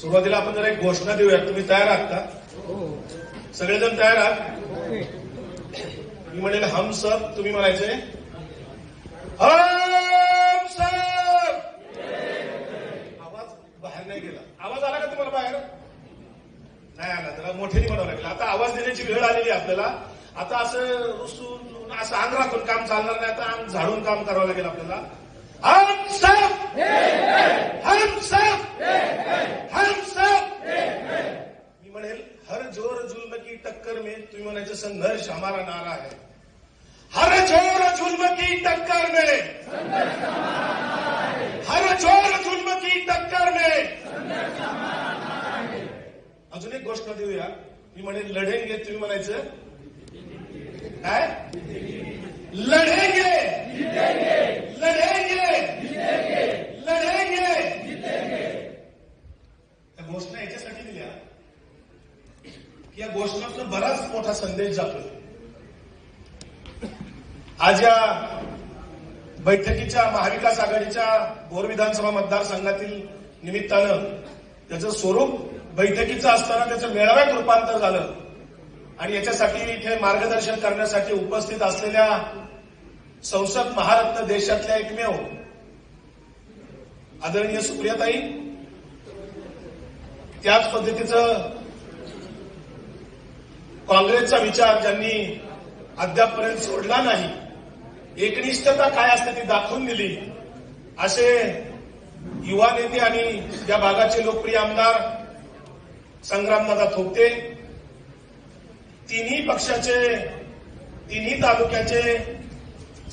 सुरुवातीला आपण जरा एक घोषणा देऊया तुम्ही तयार आहात का? सगळेजण तयार आहात? मी म्हणेल हम सब तुम्ही म्हणायचे हम सब आवाज बाहेर नाही गेला. आवाज आला का तुम्हाला बाहेर? नाही आला त्याला मोठ्याने म्हणावं लागेल. आता आवाज देण्याची वेळ आलेली आपल्याला. आता असं रुसून असं अंग राखून काम चालणार नाही. आता अंग झाडून काम करावं लागेल आपल्याला. हम सब हम सब हम सब मी म्हणेल हर जोर जुल्म की टक्कर में तुम्ही म्हणायचं संघर्ष हमारा नारा है। हर छोर जुल्म की टक्कर में। हर छोर जुल्म की टक्कर में। अजून एक गोष्ट देऊया मी म्हणे लढेंगे तुम्ही म्हणायचं? काय? लढेंगे। लढेंगे। लढेंगे। घोषणा याच्यासाठी दिल्या की या घोषणातून बराच मोठा संदेश जातोय. आज या बैठकीच्या महाविकास आघाडीच्या भोर विधानसभा मतदारसंघातील निमित्तानं त्याचं स्वरूप बैठकीचं असताना त्याचं मेळाव्यात रूपांतर झालं. आणि याच्यासाठी इथे मार्गदर्शन करण्यासाठी उपस्थित असलेल्या संसद महारत्न देशातल्या एकमेव आदरणीय सुप्रियाताई त्याच पद्धतीचं काँग्रेसचा विचार ज्यांनी अद्यापपर्यंत सोडला नाही एकनिष्ठता काय असते ती दाखवून दिली. असे युवा नेते आणि या भागाचे लोकप्रिय आमदार संग्रामदादा थोपते तिन्ही पक्षाचे तिन्ही तालुक्याचे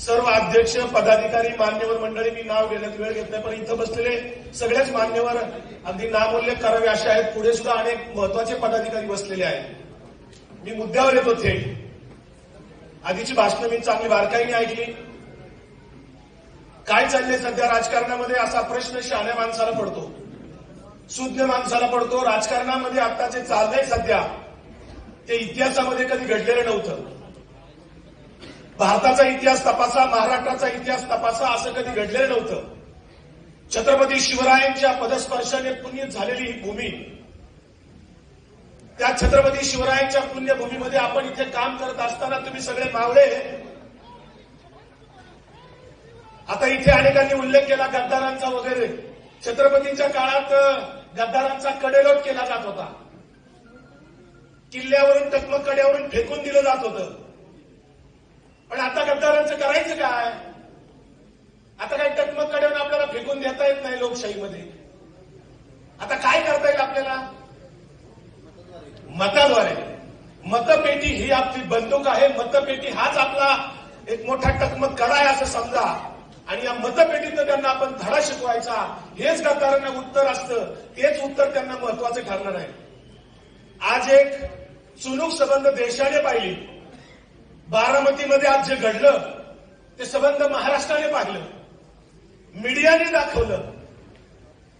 सर्व अध्यक्ष पदाधिकारी मान्यवर मंडळी मी नाव घेण्यात वेळ घेत नाही पण इथं बसलेले सगळेच मान्यवर अगदी नामोल्लेख करावे असे आहेत. पुढे सुद्धा अनेक महत्त्वाचे पदाधिकारी बसलेले आहेत. मी मुद्द्यावर येतो थेट. आधीची भाषणं मी चांगली बारकाईने ऐकली. काय चाललंय सध्या राजकारणामध्ये असा प्रश्न शहाण्या माणसाला पडतो. सुज्ञ माणसाला पडतो. राजकारणामध्ये आता जे चाललंय सध्या ते इतिहासामध्ये कधी घडलेलं नव्हतं. भारताचा इतिहास तपासा महाराष्ट्राचा इतिहास तपासा असं कधी घडलेलं नव्हतं. छत्रपती शिवरायांच्या पदस्पर्शाने पुण्य झालेली ही भूमी त्या छत्रपती शिवरायांच्या पुण्यभूमीमध्ये आपण इथे काम करत असताना तुम्ही सगळे मावळे. आता इथे अनेकांनी उल्लेख केला गद्दारांचा वगैरे. छत्रपतींच्या काळात गद्दारांचा कडेलोट केला जात होता. किल्ल्यावरून टकमक कड्यावरून फेकून दिलं जात होतं. पण आता गद्दारांचं करायचं काय? आता काही टकमक कड्यावरून आपल्याला फेकून देता येत नाही लोकशाहीमध्ये? आता काय करता येईल आपल्याला? मताद्वारे मतपेटी ही आपली बंदूक आहे. मतपेटी हाच आपला एक मोठा टकमक कडा आहे असं समजा. आणि या मतपेटीतनं त्यांना आपण धडा शिकवायचा. हेच गद्दारांना उत्तर असतं. तेच उत्तर त्यांना महत्वाचं ठरणार आहे. आज एक चुनूक संबंध देशाने पाहिली. बारामतीमध्ये आज जे घडलं ते संबंध महाराष्ट्राने पाहिलं. मीडियाने दाखवलं.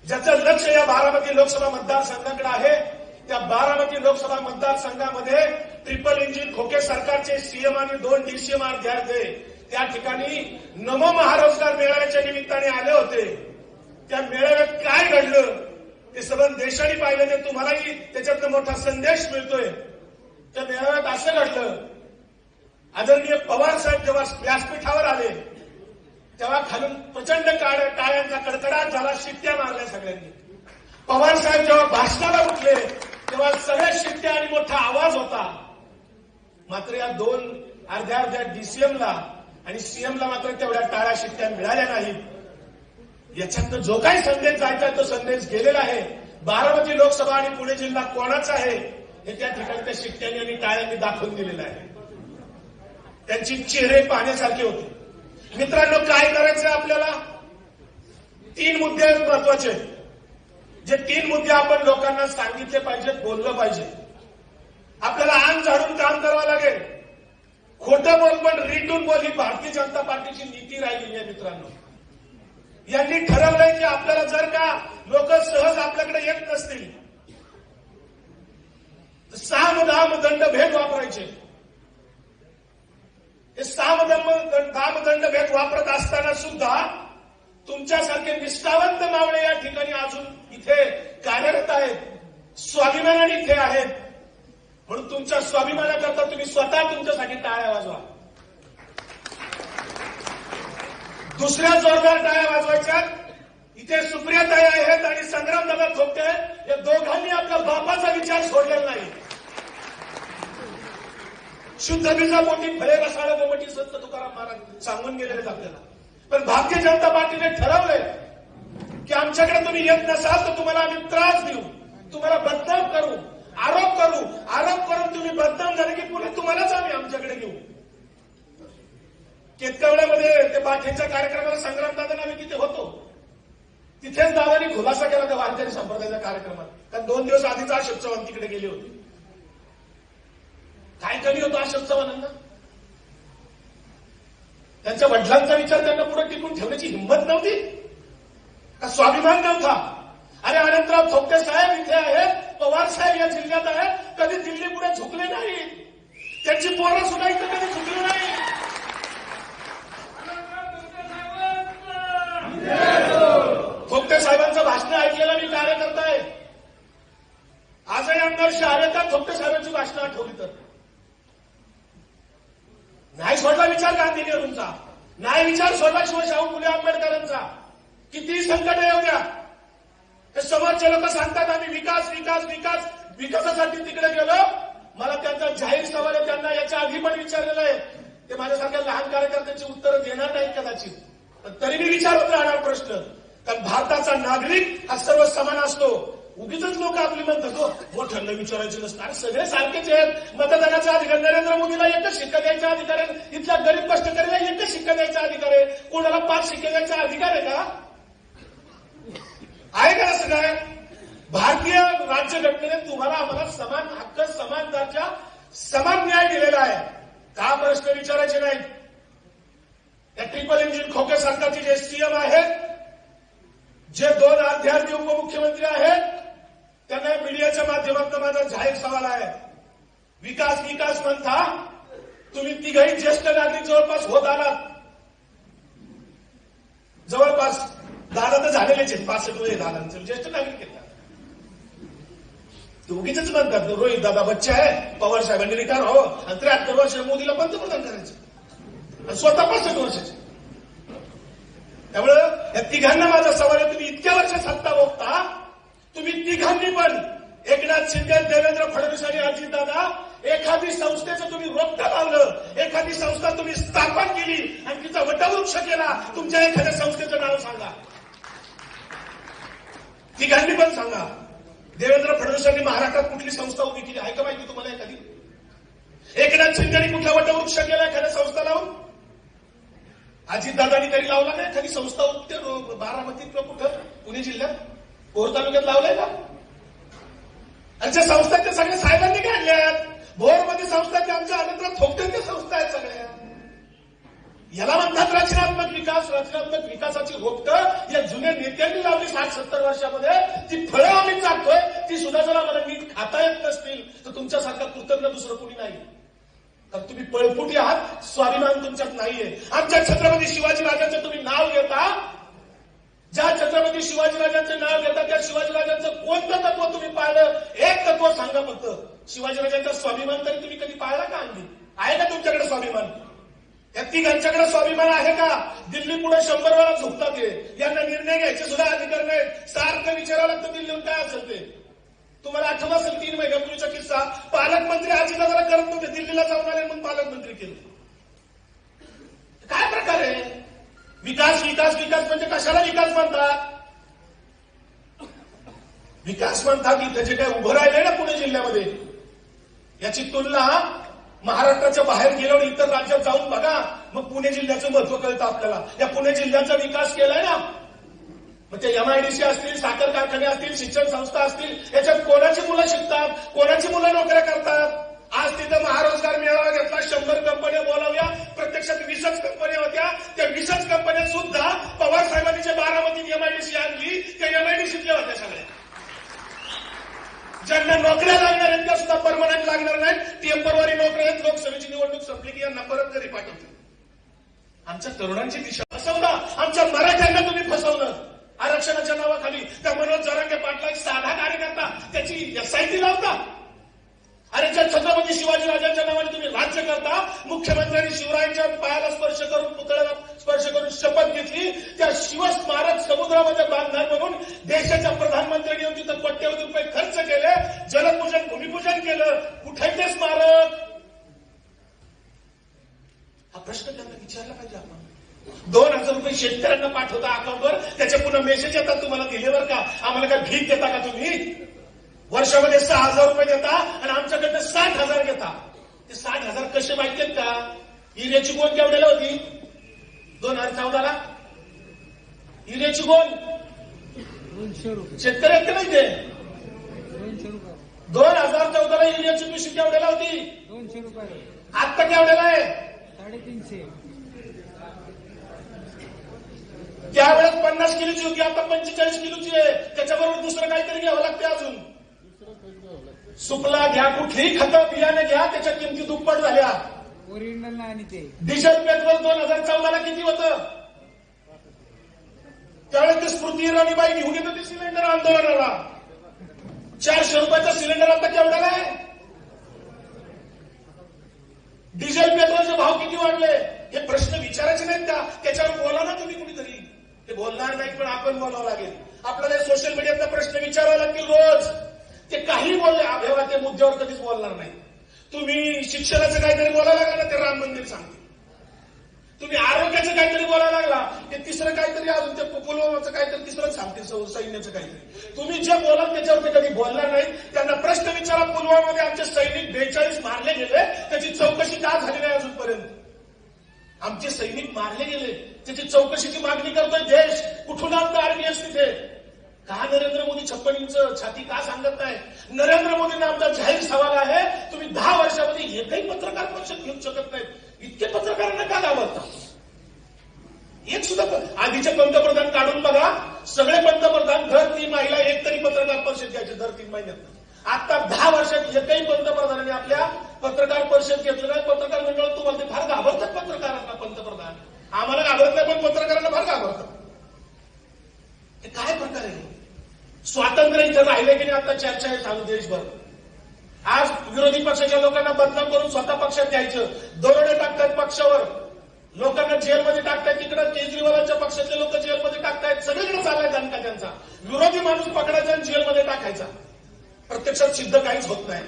ज्याचं लक्ष या बारामती लोकसभा मतदारसंघाकडे आहे त्या बारामती लोकसभा मतदारसंघामध्ये ट्रिपल इंजिन खोके सरकारचे सीएम आणि दोन डीसीएम विद्यार्थी त्या ठिकाणी नमो महारोजगार मेळाव्याच्या निमित्ताने आले होते. त्या मेळाव्यात काय घडलं? ते सगळं देशाने पाहिलं ते तुम्हालाही त्याच्यातनं मोठा संदेश मिळतोय. त्या मेळाव्यात असं घडलं. आदरणीय पवार साहेब जेव्हा व्यासपीठावर आले तेव्हा खालून प्रचंड काळ टाळ्यांचा कडकडाट झाला शिट्ट्या मारल्या सगळ्यांनी. पवार साहेब जेव्हा भाषणाला उठले तेव्हा सगळ्या शिट्ट्या आणि मोठा आवाज होता. मात्र या दोन अर्ध्या अर्ध्या डीसीएमला आणि सीएमला मात्र तेवढ्या टाळ्या शिट्ट्या मिळाल्या नाहीत. याच्यातनं जो काही संदेश जायचा तो संदेश गेलेला आहे. बारामती लोकसभा आणि पुणे जिल्हा कोणाचा आहे हे त्या ठिकाणी त्या शिट्ट्यांनी आणि टाळ्यांनी दाखवून दिलेलं आहे. त्यांची चेहरे पाहण्यासारखे होते. मित्रांनो काय करायचं आपल्याला? तीन मुद्दे आहेत महत्त्वाचे. जे तीन मुद्दे आपण लोकांना सांगितले पाहिजेत बोललं पाहिजे. आपल्याला आण झाडून काम करावं लागेल. खोटं बोल पण रिटून बोल ही भारतीय जनता पार्टीची नीती राहिलेली आहे मित्रांनो. यांनी ठरवलंय की आपल्याला जर का लोक सहज आपल्याकडे येत नसतील तर साम दाम दंड भेद वापरायचे. हे साम दाम दंड भेद वापरत असताना सुद्धा तुमच्यासारखे निष्ठावंत मावळे या ठिकाणी अजून इथे कार्यरत आहेत स्वाभिमानाने इथे आहेत. म्हणून तुमच्या स्वाभिमानाकरता तुम्ही स्वतः तुमच्यासाठी टाळ्या वाजवा. दुसऱ्या जोरदार टाळ्या वाजवायच्या. इथे सुप्रिया ताई आहेत आणि संग्रामदादा थोपटे आहेत. या दोघांनी आपल्या बापाचा विचार सोडलेला नाही. शुद्ध बीजापोटी फळे रसाळ बोमटी संत तुकाराम महाराज सांगून गेलेले आपल्याला. पण भारतीय जनता पार्टीने ठरवलंय की आमच्याकडे तुम्ही येत नसाल तर तुम्हाला आम्ही त्रास देऊ तुम्हाला बदनाम करू आरोप करू. आरोप करून तुम्ही बदनाम झाले की पुन्हा तुम्हालाच आम्ही आमच्याकडे घेऊ. केतकवड्यामध्ये ते पाठीच्या कार्यक्रमाला संग्रामदादा आम्ही तिथे होतो. तिथेच दादानी खुलासा केला त्या वारकरी संप्रदायाच्या कार्यक्रमात. कारण दोन दिवस आधीच अशोक चव्हाण तिकडे गेले होते. काय कमी होतं अशोक चव्हाणांना? त्यांच्या वडिलांचा विचार त्यांना पुढे टिकून ठेवण्याची हिंमत नव्हती. का स्वाभिमान नव्हता. अरे अनंतराव थोपटे साहेब इथे आहेत पवार साहेब या जिल्ह्यात आहेत कधी दिल्ली पुढे झुकले नाही त्यांची पोरं सुद्धा इथं कधी झुकली नाही थोपटे साहेबांचं भाषण ऐकलेलं मी कार्यकर्ता आहे आजही आमदार शहारेकर थोपटे साहेबांची भाषणं आठवली तर नाही सोडला विचार गांधी नेहरूंचा नाही शाहू फुले आंबेडकरांचा. किती संकट येऊ द्या हे समाजचे लोक सांगतात आम्ही विकास विकास विकास विकासासाठी तिकडे गेलो. मला त्यांचा जाहीर सवाल त्यांना याच्या आधी पण विचारलेलं आहे. ते माझ्यासारख्या लहान कार्यकर्त्यांची उत्तरं देणार नाहीत कदाचित. पण तरी मी विचारत राहणार प्रश्न कारण भारताचा नागरिक हा सर्व समान असतो. उगीच लोक आपली म्हणतात हो, मोठ्यांना विचारायचे नसतं. सगळे सारखेच आहेत. मतदानाचा अधिकार नरेंद्र मोदीला एकच शिक्का द्यायचा अधिकार आहे. इथल्या गरीब कष्टकरीला एकच शिक्का द्यायचा अधिकार आहे. कोणाला पाच शिक्के द्यायचा अधिकार आहे का? आहे का असं काय? भारतीय राज्यघटनेने तुम्हाला आम्हाला समान हक्क समान दर्जा समान न्याय दिलेला आहे. का प्रश्न विचारायचे नाहीत? त्या ट्रिपल इंजिन खोके सरकारचे जे सीएम आहेत जे दोन अध्यार्थी उपमुख्यमंत्री आहेत त्यांना मीडियाच्या माध्यमातून माझा जाहीर सवाल आहे. विकास विकास म्हणता तुम्ही तिघही ज्येष्ठ नागरिक जवळपास होत आलात. जवळपास दादा तर झालेलेच आहेत पासष्ट वय दादांचे ज्येष्ठ नागरिक आहेत ते उगीच म्हणतात रोहित दादा बच्चा आहे पवार साहेबांनी रिटायर हो आणि त्र्याहत्तर वर्ष मोदीला पंतप्रधान करायचं. आणि स्वतः पासष्ट वर्षाचे. त्यामुळं या तिघांना माझा सवाल आहे तुम्ही इतक्या वर्ष सत्ता बघता तुम्ही तिघांनी पण एकनाथ शिंदे देवेंद्र फडणवीस आणि अजितदादा एखादी संस्थेचं तुम्ही वक्त लावलं एखादी संस्था तुम्ही स्थापन केली आणि तिचा वटवृक्ष केला तुमच्या एखाद्या संस्थेचं नाव सांगा. तिघांनी पण सांगा. देवेंद्र फडणवीसांनी महाराष्ट्रात कुठली संस्था उभी केली? आहे का माहिती तुम्हाला एखादी? एकनाथ शिंदेनी कुठला वटवृक्ष केला एखाद्या संस्था लावून? अजितदादांनी तरी लावला नाही एखादी संस्था उठते बारामतीत किंवा कुठं? पुणे जिल्ह्यात? भोर तालुक्यात लावलाय का? आणि त्या संस्था त्या सगळ्या साहेबांनी काढल्यात भोरमध्ये संस्था त्या आमच्या अनंतर थोपट्यांच्या संस्था आहेत सगळ्या याला म्हणतात रचनात्मक विकास रचनात्मक विकासाची रोपट. या जुन्या नेत्यांनी लावली साठ सत्तर वर्षामध्ये. ती फळं आम्ही चालतोय ती सुद्धा जर आम्हाला नीट खाता येत नसतील तर तुमच्यासारखा कृतज्ञ दुसरं कोणी नाही. तर तुम्ही पळपुटी आहात. स्वाभिमान तुमच्यात नाहीये. आमच्या छत्रपती शिवाजी राजांचं तुम्ही नाव घेता. ज्या छत्रपती शिवाजीराजांचे नाव घेता त्या शिवाजीराजांचं कोणतं तत्व तुम्ही पाळलं? एक तत्व सांगा फक्त. शिवाजीराजांचा स्वाभिमान तरी तुम्ही कधी पाळला का आणली आहे का तुमच्याकडे स्वाभिमान? या तिघांच्याकडे स्वाभिमान आहे का? दिल्ली पुढे शंभर वेळा झुकतात हे. यांना निर्णय घ्यायचे सुद्धा अधिकार नाहीत. सारखं विचारावं लागतं दिल्लीहून काय असेल ते? तुम्हाला आठवत असेल तीन महिन्यापूर्वीचा किस्सा. पालकमंत्री आजीदादाला करत नव्हते दिल्लीला जाऊन आले म्हणून पालकमंत्री केले. काय प्रकार आहे? विकास विकास विकास म्हणजे कशाला विकास म्हणतात विकास म्हणतात इथं जे काय उभं राहिले ना पुणे जिल्ह्यामध्ये? याची तुलना महाराष्ट्राच्या बाहेर गेल्यावर इतर राज्यात जाऊन बघा. मग पुणे जिल्ह्याचं महत्त्व कळतं आपल्याला. या पुणे जिल्ह्याचा विकास केलाय ना. मग ते एमआयडीसी असतील साखर कारखाने असतील शिक्षण संस्था असतील याच्यात कोणाची मुलं शिकतात? कोणाची मुलं नोकऱ्या करतात? आज तिथं महाराष्ट्र शंभर कंपन्या बोलावल्या प्रत्यक्षात वीसच कंपन्या होत्या. त्या वीसच कंपन्या सुद्धा पवार साहेबांनी जे बारामतीत एमआयडीसी आणली त्या एमआयडीसीतल्या होत्या सगळ्या. ज्यांना नोकऱ्या लागणार आहेत त्या सुद्धा परमनंट लागणार नाहीत. टेम्परवारी नोकऱ्या आहेत लोकसभेची निवडणूक संपली की यांना परत घरी पाठवतील. आमच्या तरुणांची दिशा फसवला आमच्या मराठ्यांना तुम्ही फसवलं आरक्षणाच्या नावाखाली त्या मनोज जरांगे पाटला एक साधा कार्यकर्ता त्याची एसआयटी लावता. अरे ज्या छत्रपती शिवाजीराजांच्या नावाने तुम्ही राज्य करता मुख्यमंत्र्यांनी शिवरायांच्या पायाला स्पर्श करून पुतळ्याला स्पर्श करून शपथ घेतली त्या शिवस्मारक समुद्रामध्ये बांधणार म्हणून देशाच्या प्रधानमंत्र्यांनी येऊन तिथं कोट्यवधी रुपये खर्च केले जलपूजन भूमिपूजन केलं. कुठे ते स्मारक? हा प्रश्न त्यांना विचारला पाहिजे आपण. दोन हजार रुपये शेतकऱ्यांना पाठवता अकाउंटवर त्याचे पुन्हा मेसेज येतात तुम्हाला दिलेवर का? आम्हाला काय भीक देता का तुम्ही? वर्षामध्ये सहा हजार रुपये देता आणि आमच्याकडनं साठ हजार घेता. ते साठ हजार कसे माहिती आहेत का? हिऱ्याची गोण केवढ्याला होती? दोन हजार चौदाला? हिऱ्याची गोण? का नाही ते? दोन हजार चौदाला हिऱ्याची पिशवी केवढ्याला होती? दोनशे रुपये. आत्ता केवढ्याला आहे? साडेतीनशे. त्यावेळेस पन्नास किलोची होती आता पंचेचाळीस किलोची आहे. त्याच्याबरोबर दुसरं काहीतरी घ्यावं लागते अजून. सुपला घ्या कुठलीही खतं बियाणे घ्या त्याच्या किमती दुप्पट झाल्या. ओरिजिनल आणि ते. डिझेल पेट्रोल दोन हजार चौदाला किती होतं? त्यावेळेस ते स्मृती इराणीबाई घेऊन येत होती सिलेंडर आंदोलनाला. चारशे रुपयाचा सिलेंडर आता केवढ्याला आहे? डिझेल पेट्रोलचे भाव किती वाढले? हे प्रश्न विचारायचे नाहीत का त्याच्यावर बोला ना तुम्ही कुणीतरी ते बोलणार नाहीत पण आपण बोलावं लागेल. आपल्याला सोशल मीडियातला प्रश्न विचारावे लागतील रोज. ते काही बोलले अभेवा ते मुद्द्यावर कधीच बोलणार नाही. तुम्ही शिक्षणाचं काहीतरी बोलायला लागला ना ते राम मंदिर सांगते. तुम्ही आरोग्याचं काहीतरी बोलायला लागला ते तिसरं काहीतरी अजून ते पुलवामाचं काहीतरी तिसरं सांगते सैन्याचं काहीतरी. तुम्ही जे बोलाल त्याच्यावर ते कधी बोलणार नाही. त्यांना प्रश्न विचारा पुलवामामध्ये आमचे सैनिक बेचाळीस मारले गेले त्याची चौकशी का झाली नाही अजूनपर्यंत? आमचे सैनिक मारले गेले त्याची चौकशीची मागणी करतोय देश. कुठून आमचं आर्मी असते तिथे? का नरेंद्र मोदी छप्पन इंच छाती का सांगत नाही नरेंद्र मोदींना आमचा जाहीर सवाल आहे तुम्ही दहा वर्षामध्ये एकही पत्रकार परिषद घेऊ शकत नाहीत. इतके पत्रकारांना का घाबरता? एक सुद्धा आधीचे पंतप्रधान काढून बघा सगळे पंतप्रधान दर तीन महिला एक तरी पत्रकार परिषद घ्यायचे दर तीन महिन्यात. आता दहा वर्षात एकही पंतप्रधानांनी आपल्या पत्रकार परिषद घेतली नाही. पत्रकार मंडळ तुम्हाला ते फार घाबरतात पत्रकारांना पंतप्रधान. आम्हाला घाबरत नाही पण पत्रकारांना फार घाबरतात. हे काय प्रकार आहे? स्वातंत्र्य इथं राहिले की नाही आता चर्चा आहे चालू देशभर. आज विरोधी पक्षाच्या लोकांना बदनाम करून स्वतः पक्षात घ्यायचं दरोडे टाकतायत पक्षावर. लोकांना जेलमध्ये टाकतायत तिकडे. केजरीवालांच्या पक्षातले लोक जेलमध्ये टाकतायत. सगळीकडे चाललाय दणका त्यांचा. विरोधी माणूस पकडायचा आणि जेलमध्ये टाकायचा. प्रत्यक्षात सिद्ध काहीच होत नाही.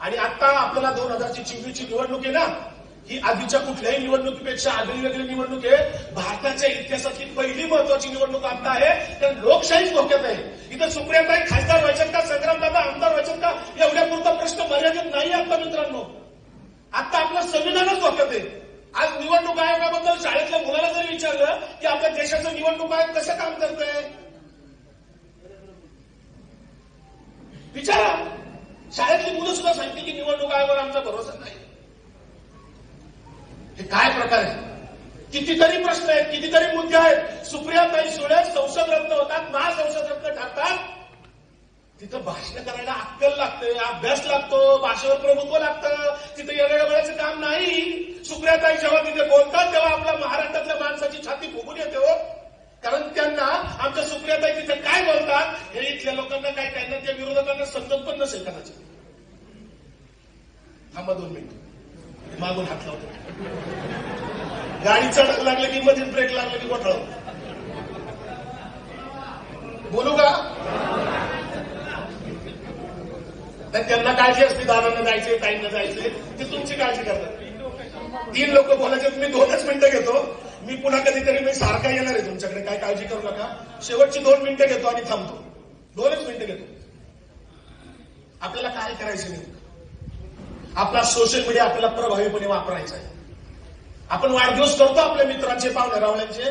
आणि आता आपल्याला दोन हजारची चिवडीची निवडणूक आहे ना? ही आधीच्या कुठल्याही निवडणुकीपेक्षा आगळी वेगळी निवडणूक आहे. भारताच्या इतिहासातली पहिली महत्वाची निवडणूक आता आहे. तर लोकशाहीच धोक्यात आहे. इथं सुप्रियाताई खासदार व्हायच्यात का संग्रामदादा आमदार व्हायच्यात का एवढ्या पुरता प्रश्न मर्यादित नाही आता मित्रांनो. आता आपलं संविधानच धोक्यात आहे. आज निवडणूक आयोगाबद्दल शाळेतल्या मुलाला जरी विचारलं की आपल्या देशाचं निवडणूक आयोग कसं काम करतंय? विचारा. शाळेतली मुलं सुद्धा सांगते की निवडणूक आयोगावर आमचा भरोसा नाही. हे काय प्रकार आहे? कितीतरी प्रश्न आहेत कितीतरी मुद्दे आहेत. सुप्रियाताई सुळे संसद रत्न होतात महासंसद रत्न ठरतात. तिथं भाषण करायला अक्कल लागते अभ्यास लागतो भाषेवर प्रभुत्व लागतं. तिथं येण्याचं काम नाही. सुप्रियाताई जेव्हा तिथे बोलतात तेव्हा आपल्या महाराष्ट्रातल्या माणसाची छाती फुगून येते हो. कारण त्यांना आमच्या सुप्रियाताई तिथे काय बोलतात हे इथल्या लोकांना काय त्यांना त्या विरोधकांना समजत पण नसेल कदाचित. थांबा दोन मिनिट. मागून हात लावतो. गाडी चढक लागलं की मध्ये ब्रेक लागलं की गोठळ बोलू का? त्यांना काळजी असते दादांना जायचे ताईंना जायचे ते तुमची काळजी करतात. तीन लोक बोलायचे तुम्ही दोनच मिनिटं घेतो. मी पुन्हा कधीतरी मी सारखा येणार आहे तुमच्याकडे काय काळजी करू नका. शेवटची दोन मिनिटं घेतो आणि थांबतो. दोनच मिनिटं घेतो. आपल्याला काय करायचं नाही आपला सोशल मीडिया आपल्याला प्रभावीपणे वापरायचा आहे. आपण वाढदिवस करतो आपल्या मित्रांचे पाहुणे रावळ्यांचे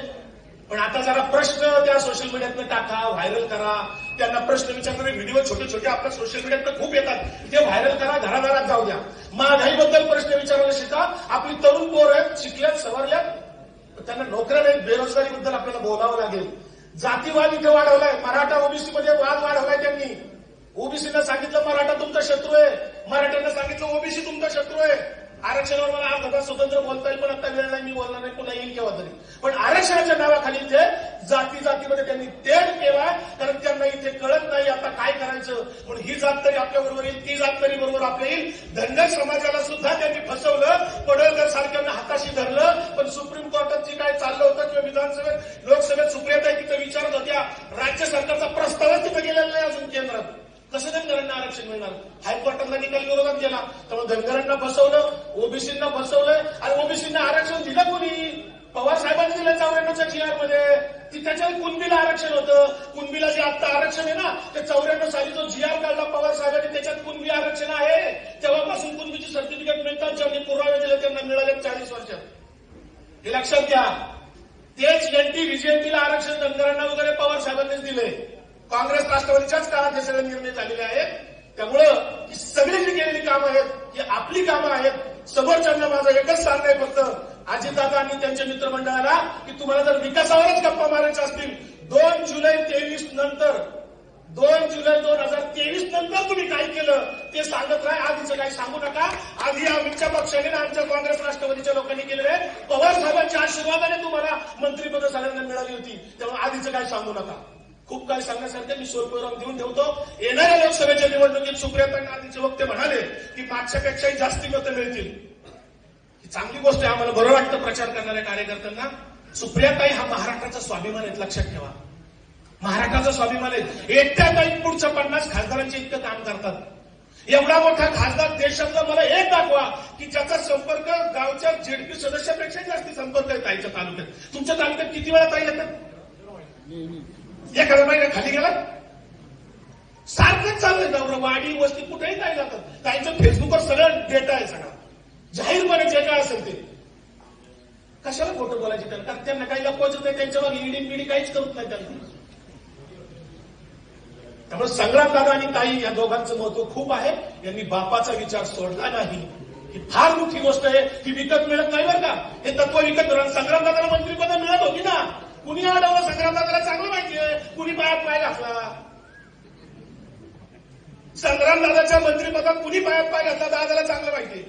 पण आता जरा प्रश्न त्या सोशल मीडियातनं टाका व्हायरल करा. त्यांना प्रश्न विचारणारे व्हिडिओ छोटे छोटे आपल्या सोशल मीडियातनं खूप येतात. ते व्हायरल करा घराघरात जाऊ द्या. महागाईबद्दल प्रश्न विचारायला शिका. आपली तरुण पोर आहेत शिकल्यात सवरल्यात. त्यांना नोकऱ्या नाहीत बेरोजगारीबद्दल आपल्याला बोलावं लागेल. जातीवाद इथे वाढवलाय. मराठा ओबीसी मध्ये वाद वाढवलाय त्यांनी. ओबीसीला सांगितलं मराठा तुमचा शत्रू आहे. मराठ्यांना सांगितलं ओबीसी तुमचा शत्रू आहे. आरक्षणावर मला हा तास स्वतंत्र बोलता येईल पण आता वेळ नाही मी बोलणार नाही पुन्हा येईल केव्हा तरी. पण आरक्षणाच्या नावाखाली जे जाती जातीमध्ये त्यांनी तेढ केला कारण त्यांना इथे कळत नाही आता काय करायचं. म्हणून ही जात तरी आपल्या बरोबर येईल ती जात तरी बरोबर आपल्या येईल. धनगर समाजाला सुद्धा त्यांनी फसवलं पडळकर सारख्यांना हाताशी धरलं. पण सुप्रीम कोर्टात जी काय चाललं होतं किंवा विधानसभेत लोकसभेत सुप्रियता तिथं विचारत होत्या राज्य सरकारचा प्रस्तावच तिथं गेलेला नाही अजून केंद्रात कसं धनगरांना आरक्षण मिळणार हायकोर्टातला निकाल विरोधात गेला त्यामुळे धनगरांना फसवलं ओबीसींना फसवलं आणि ओबीसींना आरक्षण दिलं कोणी पवार साहेबांनी दिलं चौऱ्याण्णवच्या जी आरमध्ये ती त्याच्यात कुणबीला आरक्षण होतं कुणबीला जे आता आरक्षण आहे ना ते चौऱ्याण्णव साली जो जी आर काढला पवार साहेबांनी त्याच्यात कुणबी आरक्षण आहे तेव्हापासून कुणबीची सर्टिफिकेट मिळतात ज्यांनी पुरावे दिले त्यांना मिळाले चाळीस वर्षात हे लक्षात घ्या तेच एनटी व्हीजेपीला आरक्षण धनगरांना वगैरे पवार साहेबांनीच दिले काँग्रेस राष्ट्रवादीच्याच काळात करण्यात आलेले आहेत. त्यामुळं ही सगळी जी केलेली कामं आहेत ही आपली कामं आहेत. समोरच्यांना माझं एकच सांगणं आहे फक्त अजितदादा आणि त्यांच्या मित्रमंडळाला की तुम्हाला जर विकासावरच गप्पा मारायच्या असतील दोन जुलै तेवीस नंतर दोन जुलै दोन हजार तेवीस नंतर तुम्ही काय केलं ते सांगत राहा. आधीचं काही सांगू नका. आधी आमच्या पक्षाने आमच्या काँग्रेस राष्ट्रवादीच्या लोकांनी केलेलं आहे. पवार साहेबांच्या आशीर्वादाने तुम्हाला मंत्रिपद सगळ्यांना मिळाली होती. त्यामुळे आधीचं काही सांगू नका. खूप काही सांगण्यासारखं मी सोयपूर्वक देऊन ठेवतो. येणाऱ्या लोकसभेच्या निवडणुकीत सुप्रियाता गांधीचे वक्ते म्हणाले की मागच्यापेक्षाही जास्ती मतं मिळतील. ही चांगली गोष्ट आहे. आम्हाला बरं वाटतं प्रचार करणाऱ्या कार्यकर्त्यांना. सुप्रियाताई हा महाराष्ट्राचा स्वाभिमान आहे. लक्षात ठेवा. महाराष्ट्राचा स्वाभिमान आहे. एकट्या काही पुढच्या पन्नास खासदारांचे इतकं काम करतात. एवढा मोठा खासदार देशातला मला एक दाखवा की ज्याचा संपर्क गावच्या झेडपी सदस्यापेक्षा जास्त संपर्क आहे ताईच्या तालुक्यात. तुमच्या तालुक्यात किती वेळा ताई येतात? एखादा महिना खाली गेला सारखंच चाललंय नवरं वाडी वस्ती कुठेही काय जातात त्यांचं फेसबुकवर सगळं डेटा आहे सगळा. जाहीरपणे जे काय असेल ते? कशाला खोटं बोलायचे त्यांना कारण त्यांना काही लपवायचं नाही त्यांच्यावर ईडी पिढी काहीच करत नाही त्यांना. त्यामुळे संग्राम दादा आणि ताई या दोघांचं महत्त्व खूप आहे. यांनी बापाचा विचार सोडला नाही. ही फार मोठी गोष्ट आहे. ती विकत मिळत नाही बरं का? हे तत्व विकत संग्राम दादाला मंत्रिपद मिळत होती ना? कुणी अडवलं संग्राम दादाला चांगलं माहितीये कुणी पायात पाय घातला? संग्राम दादाच्या मंत्रिपदात कुणी पायात पाय घातला? दादाला चांगलं माहितीये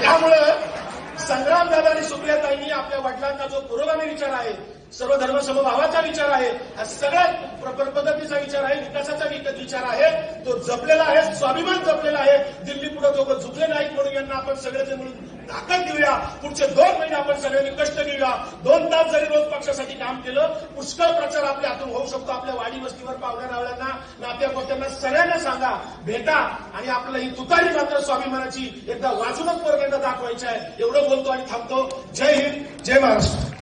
त्यामुळं संग्रामदादा आणि सुप्रियाताईंनी आपल्या वडिलांचा जो पुरोगामी विचार आहे सर्व धर्म समभावाचा विचार आहे. हा सगळ्यात प्र- पद्धतीचा विचार आहे विकासाचा विचार आहे. तो जपलेला आहे स्वाभिमान जपलेला आहे. दिल्ली पुढे दोघं झुकले नाहीत म्हणून यांना आपण सगळेजण मिळून ताकद देऊया पुढचे दोन महिने आपण सगळ्यांनी कष्ट घेऊया. दोन तास जरी रोज पक्षासाठी काम केलं पुष्कळ प्रचार आपल्या हातून होऊ शकतो. आपल्या वाडी वस्तीवर पावल्या रावळ्यांना नात्या पोत्यांना सगळ्यांना सांगा भेटा आणि आपल्याला ही तुतारी मात्र स्वाभिमानाची एकदा वाजूनच वर्गांना दाखवायची आहे. एवढं बोलतो आणि थांबतो. जय हिंद जय महाराष्ट्र.